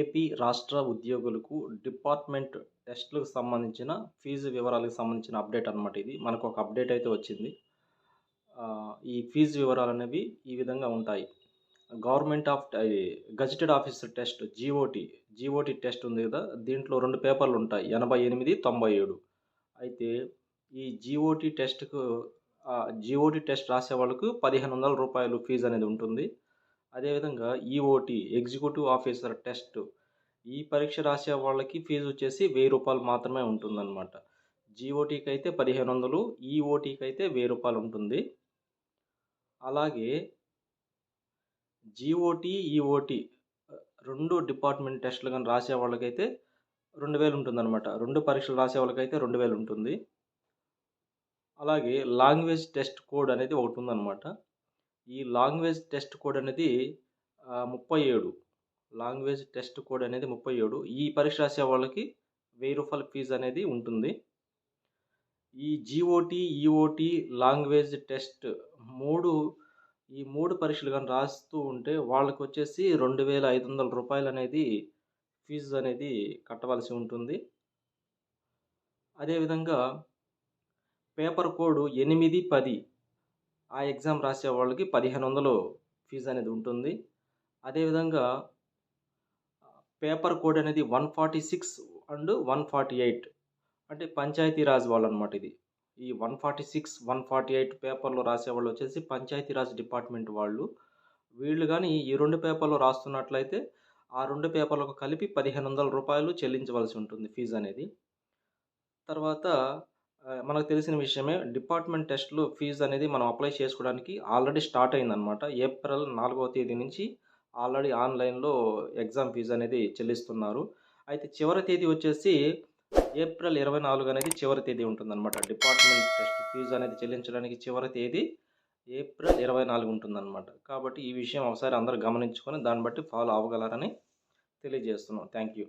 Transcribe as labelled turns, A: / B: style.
A: AP రాష్ట్ర ఉద్యోగులకు department టెస్ట్లకు సంబంధించిన ఫీజు వివరాలకు సంబంధించిన అప్డేట్ అనమాట ఇది. మనకు ఒక అప్డేట్ అయితే వచ్చింది. ఈ ఫీజు వివరాలు అనేవి ఈ విధంగా ఉంటాయి. Government of gazetted officer test GOT GOT test ఉంది కదా దీంట్లో రెండు పేపర్లు ఉంటాయి. ఎనభై ఎనిమిది తొంభై ఏడు. అయితే ఈ జీఓటీ టెస్ట్కు జీఓటీ టెస్ట్ రాసే వాళ్ళకు పదిహేను వందల రూపాయలు ఫీజు అనేది ఉంటుంది. అదేవిధంగా ఈఓటీ ఎగ్జిక్యూటివ్ ఆఫీసర్ టెస్ట్ ఈ పరీక్ష రాసే వాళ్ళకి ఫీజు వచ్చేసి వెయ్యి రూపాయలు మాత్రమే ఉంటుందన్నమాట. జీఓటీకి అయితే పదిహేను వందలు ఈఓటీకి అయితే వెయ్యి రూపాయలు ఉంటుంది. అలాగే జీఓటీ ఈఓటీ రెండు డిపార్ట్మెంట్ టెస్టులు కానీ రాసే వాళ్ళకైతే రెండు వేలు ఉంటుందన్నమాట. రెండు పరీక్షలు రాసే వాళ్ళకైతే రెండు వేలు ఉంటుంది. అలాగే లాంగ్వేజ్ టెస్ట్ కోడ్ అనేది ఒకటి ఉందన్నమాట. ఈ లాంగ్వేజ్ టెస్ట్ కోడ్ అనేది ముప్పై ఏడు. లాంగ్వేజ్ టెస్ట్ కోడ్ అనేది ముప్పై ఏడు. ఈ పరీక్ష రాసే వాళ్ళకి వెయ్యి రూపాయల ఫీజు అనేది ఉంటుంది. ఈ జిఓటి ఈఓటి లాంగ్వేజ్ టెస్ట్ మూడు ఈ మూడు పరీక్షలు కానీ రాస్తూ ఉంటే వాళ్ళకి వచ్చేసి రెండు వేల ఐదు వందల రూపాయలు అనేది ఫీజు అనేది కట్టవలసి ఉంటుంది. అదేవిధంగా పేపర్ కోడ్ ఎనిమిది పది ఆ ఎగ్జామ్ రాసే వాళ్ళకి పదిహేను వందలు ఫీజు అనేది ఉంటుంది. అదేవిధంగా పేపర్ కోడ్ అనేది one forty six and one forty eight అంటే పంచాయతీ రాజ్ వాళ్ళు అనమాట ఇది. ఈ one forty six one forty eight పేపర్లో రాసే వాళ్ళు వచ్చేసి పంచాయతీ రాజ్ డిపార్ట్మెంట్ వాళ్ళు. వీళ్ళు కానీ ఈ రెండు పేపర్లు రాస్తున్నట్లయితే ఆ రెండు పేపర్లకు కలిపి పదిహేను వందల రూపాయలు చెల్లించవలసి ఉంటుంది ఫీజు అనేది. తర్వాత మనకు తెలిసిన విషయమే డిపార్ట్మెంట్ టెస్ట్లు ఫీజు అనేది మనం అప్లై చేసుకోవడానికి ఆల్రెడీ స్టార్ట్ అయిందనమాట ఏప్రిల్ నాలుగవ తేదీ నుంచి ఆల్రెడీ ఆన్లైన్లో ఎగ్జామ్ ఫీజు అనేది చెల్లిస్తున్నారు. అయితే చివరి తేదీ వచ్చేసి ఏప్రిల్ ఇరవై నాలుగు అనేది చివరి తేదీ ఉంటుందన్నమాట. డిపార్ట్మెంట్ టెస్ట్ ఫీజు అనేది చెల్లించడానికి చివరి తేదీ ఏప్రిల్ ఇరవై నాలుగు ఉంటుందన్నమాట. కాబట్టి ఈ విషయం ఒకసారి అందరూ గమనించుకొని దాన్ని బట్టి ఫాలో అవ్వగలరని తెలియజేస్తున్నాం. Thank you.